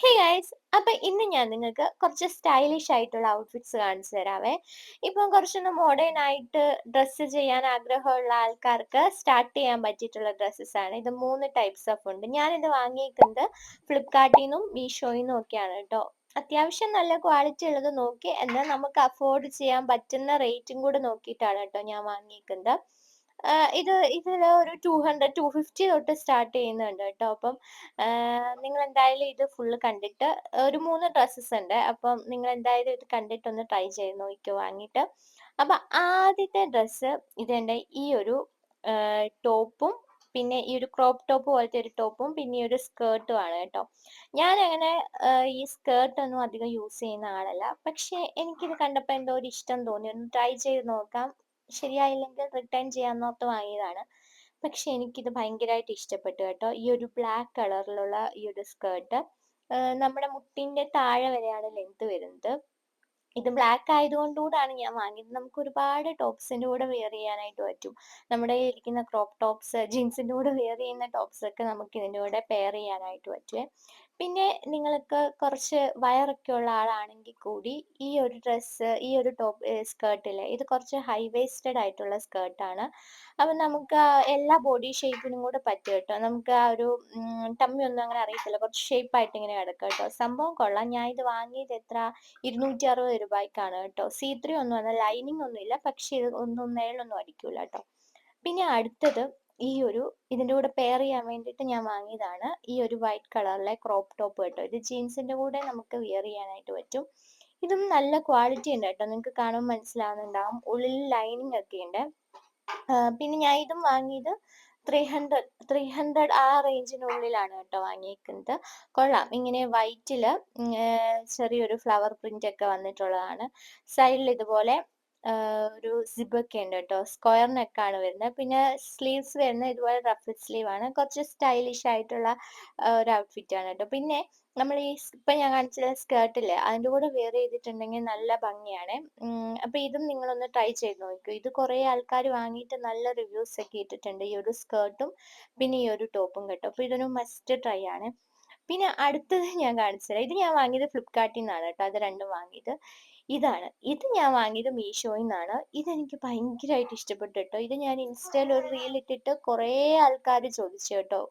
Hey guys അപ്പൊ ഇന്ന് ഞാൻ നിങ്ങൾക്ക് കുറച്ച് സ്റ്റൈലിഷ് ആയിട്ടുള്ള ഔട്ട്ഫിറ്റ്സ് കാണിച്ചു തരാവേ. ഇപ്പം കുറച്ചൊന്ന് മോഡേൺ ആയിട്ട് ഡ്രസ്സ് ചെയ്യാൻ ആഗ്രഹമുള്ള ആൾക്കാർക്ക് സ്റ്റാർട്ട് ചെയ്യാൻ പറ്റിയിട്ടുള്ള ഡ്രസ്സസ് ആണ്. ഇത് മൂന്ന് ടൈപ്സ് ഓഫ് ഉണ്ട്. ഞാനിത് വാങ്ങിയിരിക്കുന്നത് ഫ്ലിപ്കാർട്ടിൽ നിന്നും മീഷോയിൽ നിന്നും ഒക്കെയാണ് കേട്ടോ അത്യാവശ്യം നല്ല ക്വാളിറ്റി ഉള്ളത് നോക്കി എന്നാൽ നമുക്ക് അഫോർഡ് ചെയ്യാൻ പറ്റുന്ന റേറ്റും കൂടെ നോക്കിയിട്ടാണ് കേട്ടോ ഞാൻ വാങ്ങിയിരിക്കുന്നത് ഇത് ഇതിൽ ഒരു ടു ഹൺഡ്രഡ് ടു ഫിഫ്റ്റി തൊട്ട് സ്റ്റാർട്ട് ചെയ്യുന്നുണ്ട് കേട്ടോ. അപ്പം നിങ്ങൾ എന്തായാലും ഇത് ഫുള്ള് കണ്ടിട്ട് ഒരു മൂന്ന് ഡ്രസ്സസ് ഉണ്ട്. അപ്പം നിങ്ങൾ എന്തായാലും ഇത് കണ്ടിട്ട് ഒന്ന് ട്രൈ ചെയ്ത് നോക്കിക്കോ വാങ്ങിയിട്ട്. അപ്പം ആദ്യത്തെ ഡ്രസ്സ് ഇതെന്റെ ഈ ഒരു ടോപ്പും പിന്നെ ഈ ഒരു ക്രോപ്പ് ടോപ്പ് പോലത്തെ ഒരു ടോപ്പും പിന്നെ ഈ ഒരു സ്കേർട്ടും ആണ് കേട്ടോ. ഞാൻ അങ്ങനെ ഈ സ്കേർട്ട് ഒന്നും അധികം യൂസ് ചെയ്യുന്ന ആളല്ല. പക്ഷെ എനിക്കിത് കണ്ടപ്പോൾ എന്തോ ഒരു ഇഷ്ടം തോന്നി. ഒന്ന് ട്രൈ ചെയ്ത് നോക്കാം. ശരിയായില്ലെങ്കിൽ റിട്ടേൺ ചെയ്യാമെന്നോർത്ത് വാങ്ങിയതാണ്. പക്ഷെ എനിക്കിത് ഭയങ്കരമായിട്ട് ഇഷ്ടപ്പെട്ടു കേട്ടോ. ഈ ഒരു ബ്ലാക്ക് കളറിലുള്ള ഈ ഒരു സ്കേർട്ട് നമ്മുടെ മുട്ടിന്റെ താഴെ വരെയാണ് ലെങ്ത് വരുന്നത്. ഇത് ബ്ലാക്ക് ആയതുകൊണ്ടുകൂടാണ് ഞാൻ വാങ്ങിയത്. നമുക്ക് ഒരുപാട് ടോപ്സിന്റെ കൂടെ വെയർ ചെയ്യാനായിട്ട് പറ്റും. നമ്മുടെ ഇരിക്കുന്ന ക്രോപ്പ് ടോപ്സ് ജീൻസിന്റെ കൂടെ വെയർ ചെയ്യുന്ന ടോപ്സ് ഒക്കെ നമുക്ക് ഇതിന്റെ കൂടെ പെയർ ചെയ്യാനായിട്ട് പറ്റുമേ പിന്നെ നിങ്ങൾക്ക് കുറച്ച് വയറൊക്കെ ഉള്ള ആളാണെങ്കിൽ കൂടി ഈ ഒരു ഡ്രസ്സ് ഈ ഒരു ടോപ്പ് സ്കേർട്ടിൽ ഇത് കുറച്ച് ഹൈ വേസ്റ്റഡ് ആയിട്ടുള്ള സ്കേർട്ടാണ് അപ്പം നമുക്ക് എല്ലാ ബോഡി ഷേപ്പിനും കൂടെ പറ്റും കേട്ടോ. നമുക്ക് ആ ഒരു ടമ്മി ഒന്നും അങ്ങനെ അറിയത്തില്ല. കുറച്ച് ഷേപ്പ് ആയിട്ട് ഇങ്ങനെ കിടക്കും കേട്ടോ. സംഭവം കൊള്ളാം. ഞാൻ ഇത് വാങ്ങിയത് എത്ര? ഇരുന്നൂറ്റി അറുപത് രൂപയ്ക്കാണ് കേട്ടോ. സി ത്രീ ഒന്നും അല്ല. ലൈനിങ് ഒന്നും ഇല്ല പക്ഷേ ഇത് ഒന്നും നേളൊന്നും അടിക്കൂല കേട്ടോ. പിന്നെ അടുത്തത് ഈ ഒരു ഇതിന്റെ കൂടെ പെയർ ചെയ്യാൻ വേണ്ടിയിട്ട് ഞാൻ വാങ്ങിയതാണ്. ഈ ഒരു വൈറ്റ് കളറിലെ ക്രോപ്പ് ടോപ്പ് കേട്ടോ. ഇത് ജീൻസിന്റെ കൂടെ നമുക്ക് വിയർ ചെയ്യാനായിട്ട് പറ്റും. ഇതും നല്ല ക്വാളിറ്റി ഉണ്ട് കേട്ടോ. നിങ്ങൾക്ക് കാണുമ്പോൾ മനസ്സിലാവുന്നുണ്ടാവും. ഉള്ളിൽ ലൈനിങ് ഒക്കെ ഉണ്ട്. പിന്നെ ഞാൻ ഇതും വാങ്ങിയത് ത്രീ ഹൺഡ്രഡ് ത്രീ ഹൺഡ്രഡ് ആ റേഞ്ചിനുള്ളിലാണ് കേട്ടോ വാങ്ങിയിരിക്കുന്നത് കൊള്ളാം. ഇങ്ങനെ വൈറ്റിൽ ചെറിയൊരു ഫ്ലവർ പ്രിന്റ് ഒക്കെ വന്നിട്ടുള്ളതാണ്. സൈഡിൽ ഇതുപോലെ ഒരു സിബൊക്കെ ഉണ്ട് കേട്ടോ. സ്ക്വയർ നെക്കാണ് വരുന്നത്. പിന്നെ സ്ലീവ്സ് വരുന്നത് ഇതുപോലെ റഫ് സ്ലീവ് ആണ്. കുറച്ച് സ്റ്റൈലിഷ് ആയിട്ടുള്ള ഒരു ഔട്ട്ഫിറ്റ് ആണ് കേട്ടോ. പിന്നെ നമ്മൾ ഈ ഇപ്പം ഞാൻ കാണിച്ച സ്കേർട്ടില്ലേ അതിന്റെ കൂടെ വെയർ ചെയ്തിട്ടുണ്ടെങ്കിൽ നല്ല ഭംഗിയാണ്. അപ്പോൾ ഇതും നിങ്ങളൊന്ന് ട്രൈ ചെയ്ത് നോക്കൂ. ഇത് കുറേ ആൾക്കാർ വാങ്ങിയിട്ട് നല്ല റിവ്യൂസ് ഒക്കെ ഇട്ടിട്ടുണ്ട് ഈ ഒരു സ്കേർട്ടും പിന്നെ ഈ ഒരു ടോപ്പും കേട്ടോ. അപ്പോൾ ഇതൊരു മസ്റ്റ് ട്രൈ ആണ്. പിന്നെ അടുത്തത് ഞാൻ കാണിച്ചുതരാം ഇത് ഞാൻ വാങ്ങിയത് ഫ്ലിപ്കാർട്ടിൽ നിന്നാണ് കേട്ടോ. അത് രണ്ടും വാങ്ങിയത്. ഇതാണ്. ഇത് ഞാൻ വാങ്ങിയത് മീഷോയിൽ നിന്നാണ് ഇതെനിക്ക് ഭയങ്കരമായിട്ട് ഇഷ്ടപ്പെട്ടു കേട്ടോ ഇത് ഞാൻ ഇൻസ്റ്റയിൽ ഒരു റീൽ ഇട്ടിട്ട് കുറേ ആൾക്കാർ ചോദിച്ചു കേട്ടോ.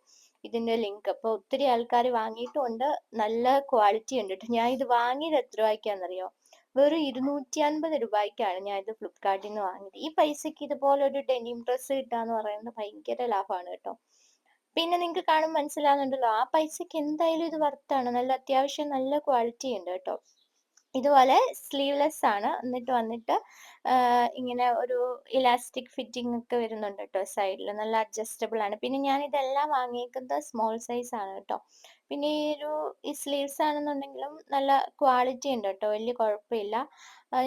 ഇതിന്റെ ലിങ്ക് അപ്പോൾ ഒത്തിരി ആൾക്കാർ വാങ്ങിയിട്ടുണ്ട്. നല്ല ക്വാളിറ്റി ഉണ്ട് കേട്ടോ ഞാൻ ഇത് വാങ്ങിയത് എത്ര രൂപയ്ക്കാണെന്നറിയോ വെറും ഇരുന്നൂറ്റി അൻപത് രൂപയ്ക്കാണ് ഞാൻ ഇത് ഫ്ലിപ്കാർട്ടിൽ നിന്ന് വാങ്ങിയത്. ഈ പൈസക്ക് ഇതുപോലെ ഒരു ഡെനിം ഡ്രസ്സ് കിട്ടാന്ന് പറയുന്നത് ഭയങ്കര ലാഭമാണ് കേട്ടോ. പിന്നെ നിങ്ങൾക്ക് കാണുമ്പോൾ മനസ്സിലാകുന്നുണ്ടല്ലോ ആ പൈസക്ക് എന്തായാലും ഇത് വർത്താണ് നല്ല അത്യാവശ്യം നല്ല ക്വാളിറ്റി ഉണ്ട് കേട്ടോ. ഇതുപോലെ സ്ലീവ്ലെസ് ആണ്. എന്നിട്ട് വന്നിട്ട് ഇങ്ങനെ ഒരു ഇലാസ്റ്റിക് ഫിറ്റിംഗ് ഒക്കെ വരുന്നുണ്ട് കേട്ടോ സൈഡിൽ നല്ല അഡ്ജസ്റ്റബിൾ ആണ്. പിന്നെ ഞാൻ ഇതെല്ലാം വാങ്ങിയിരിക്കുന്നത് സ്മോൾ സൈസ് ആണ് കേട്ടോ പിന്നെ ഈ ഒരു ഈ സ്ലീവ്സ് ആണെന്നുണ്ടെങ്കിലും നല്ല ക്വാളിറ്റി ഉണ്ട് കേട്ടോ വലിയ കുഴപ്പമില്ല.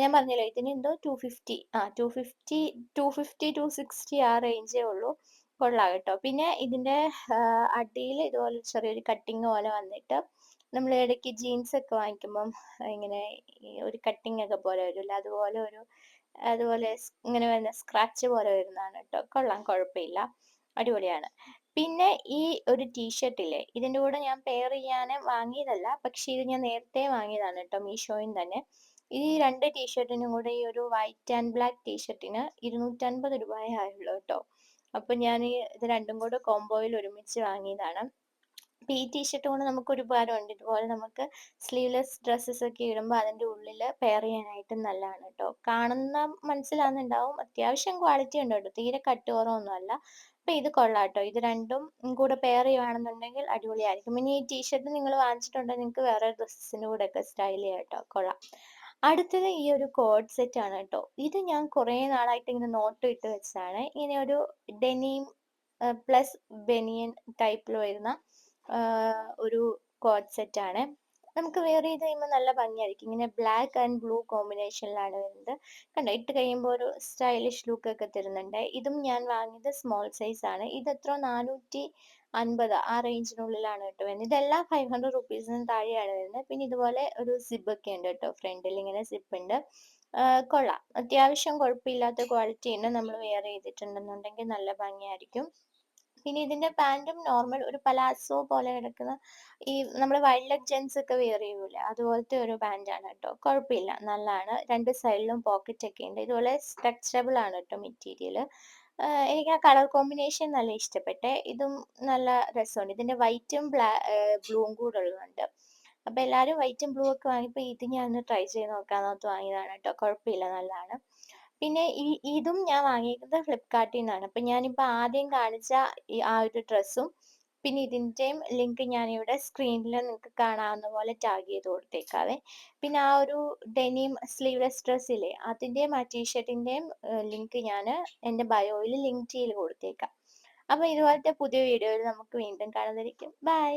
ഞാൻ പറഞ്ഞല്ലോ ഇതിന് എന്തോ ടു ഫിഫ്റ്റി ആ two fifty two fifty two sixty ആ റേഞ്ചേ ഉള്ളൂ. കൊള്ളാം കേട്ടോ പിന്നെ ഇതിന്റെ അടിയിൽ ഇതുപോലെ ചെറിയൊരു കട്ടിങ് പോലെ വന്നിട്ട് നമ്മൾ ഇടയ്ക്ക് ജീൻസ് ഒക്കെ വാങ്ങിക്കുമ്പം ഇങ്ങനെ ഒരു കട്ടിങ് ഒക്കെ പോലെ വരില്ല അതുപോലെ ഒരു അതുപോലെ ഇങ്ങനെ വരുന്ന സ്ക്രാച്ച് പോലെ വരുന്നതാണ് കേട്ടോ കൊള്ളാം കുഴപ്പമില്ല. അടിപൊളിയാണ്. പിന്നെ ഈ ഒരു ടീഷർട്ടില്ലേ ഇതിന്റെ കൂടെ ഞാൻ പെയർ ചെയ്യാൻ വാങ്ങിയതല്ല പക്ഷേ ഇത് ഞാൻ നേരത്തെ വാങ്ങിയതാണ് കേട്ടോ മീഷോയിൽ തന്നെ. ഈ രണ്ട് ടീഷർട്ടിനും കൂടെ ഈ ഒരു വൈറ്റ് ആൻഡ് ബ്ലാക്ക് ടീഷർട്ടിന് ഇരുന്നൂറ്റൻപത് രൂപയേ ആയുള്ളൂ കേട്ടോ അപ്പം ഞാൻ ഇത് രണ്ടും കൂടെ കോംബോയിൽ ഒരുമിച്ച് വാങ്ങിയതാണ്. ഈ ടീഷർട്ട് കൊണ്ട് നമുക്ക് ഒരുപാടുണ്ട്. ഇതുപോലെ നമുക്ക് സ്ലീവ്ലെസ് ഡ്രസ്സസ് ഒക്കെ ഇടുമ്പോൾ അതിന്റെ ഉള്ളിൽ പെയർ ചെയ്യാനായിട്ട് നല്ലതാണ് കേട്ടോ കാണുന്ന മനസ്സിലാകുന്നുണ്ടാവും അത്യാവശ്യം ക്വാളിറ്റി ഉണ്ട് കേട്ടോ തീരെ കട്ട് അപ്പം ഇത് കൊള്ളാം കേട്ടോ ഇത് രണ്ടും കൂടെ പെയർ ചെയ്യുകയാണെന്നുണ്ടെങ്കിൽ അടിപൊളിയായിരിക്കും. ഇനി ഈ ടീഷർട്ട് നിങ്ങൾ വാങ്ങിച്ചിട്ടുണ്ടെങ്കിൽ നിങ്ങൾക്ക് വേറെ ഡ്രസ്സിന്റെ കൂടെ ഒക്കെ സ്റ്റൈൽ ചെയ്യാം കേട്ടോ കൊള്ളാം. അടുത്തത് ഈ ഒരു കോഡ് സെറ്റ് ആണ് കേട്ടോ ഇത് ഞാൻ കുറേ നാളായിട്ട് ഇങ്ങനെ നോട്ട് ഇട്ട് വെച്ചതാണ്. ഇങ്ങനെ ഒരു ഡെനിം പ്ലസ് ബെനിയൻ ടൈപ്പിൽ വരുന്ന ഒരു കോഡ് സെറ്റ് ആണ്. നമുക്ക് വെയർ ചെയ്ത് കഴിയുമ്പോൾ നല്ല ഭംഗിയായിരിക്കും. ഇങ്ങനെ ബ്ലാക്ക് ആൻഡ് ബ്ലൂ കോമ്പിനേഷനിലാണ് വരുന്നത്. കണ്ടോ? ഇട്ട് കഴിയുമ്പോൾ ഒരു സ്റ്റൈലിഷ് ലുക്ക് ഒക്കെ തരുന്നുണ്ട്. ഇതും ഞാൻ വാങ്ങിയത് സ്മോൾ സൈസ് ആണ്. ഇത് എത്ര നാനൂറ്റി അൻപത് ആ റേഞ്ചിനുള്ളിലാണ് കേട്ടോ വരുന്നത്. ഇതെല്ലാം ഫൈവ് ഹൺഡ്രഡ് റുപ്പീസിന് താഴെയാണ് വരുന്നത്. പിന്നെ ഇതുപോലെ ഒരു സിബ് ഒക്കെ ഉണ്ട് കേട്ടോ. ഫ്രണ്ടിൽ ഇങ്ങനെ സിബ് ഉണ്ട്. കൊള്ളാം. അത്യാവശ്യം കുഴപ്പമില്ലാത്ത ക്വാളിറ്റി ഉണ്ട് നമ്മൾ വെയർ ചെയ്തിട്ടുണ്ടെന്നുണ്ടെങ്കിൽ നല്ല ഭംഗിയായിരിക്കും. പിന്നെ ഇതിന്റെ പാന്റും നോർമൽ ഒരു പലാസോ പോലെ കിടക്കുന്ന ഈ നമ്മുടെ വൈൽഡ് ലൈഫ് ജെൻസ് ഒക്കെ വെയർ ചെയ്യൂല അതുപോലത്തെ ഒരു പാന്റാണ് കേട്ടോ കുഴപ്പമില്ല നല്ലതാണ്. രണ്ട് സൈഡിലും പോക്കറ്റ് ഒക്കെ ഉണ്ട്. ഇതുപോലെ സ്ട്രെച്ചബിൾ ആണ് കേട്ടോ മെറ്റീരിയൽ എനിക്ക് ആ കളർ കോമ്പിനേഷൻ നല്ല ഇഷ്ടപ്പെട്ടെ. ഇതും നല്ല രസമുണ്ട്. ഇതിന്റെ വൈറ്റും ബ്ലാ ബ്ലൂവും കൂടെ ഉള്ളതുണ്ട്. അപ്പൊ എല്ലാരും വൈറ്റും ബ്ലൂ ഒക്കെ വാങ്ങിയപ്പോ ഇത് ഞാനൊന്ന് ട്രൈ ചെയ്ത് നോക്കാന്ന് ഓർത്ത് വാങ്ങിയതാണ് കേട്ടോ കുഴപ്പമില്ല നല്ലതാണ്. പിന്നെ ഈ ഇതും ഞാൻ വാങ്ങിയിരിക്കുന്നത് ഫ്ലിപ്കാർട്ടിൽ നിന്നാണ്. അപ്പം ഞാനിപ്പോൾ ആദ്യം കാണിച്ച ആ ഒരു ഡ്രസ്സും പിന്നെ ഇതിന്റെയും ലിങ്ക് ഞാനിവിടെ സ്ക്രീനിൽ നിങ്ങൾക്ക് കാണാവുന്ന പോലെ ടാഗ് ചെയ്ത് കൊടുത്തേക്കാവേ. പിന്നെ ആ ഒരു ഡെനിം സ്ലീവ്ലെസ് ഡ്രസ്സില്ലേ ഇല്ലേ അതിന്റെയും ആ ടീഷർട്ടിന്റെയും ലിങ്ക് ഞാൻ എന്റെ ബയോയിൽ ലിങ്ക് ചെയ്ത് കൊടുത്തേക്കാം. അപ്പോൾ ഇതുപോലത്തെ പുതിയ വീഡിയോയിൽ നമുക്ക് വീണ്ടും കാണുന്നതായിരിക്കും. ബൈ.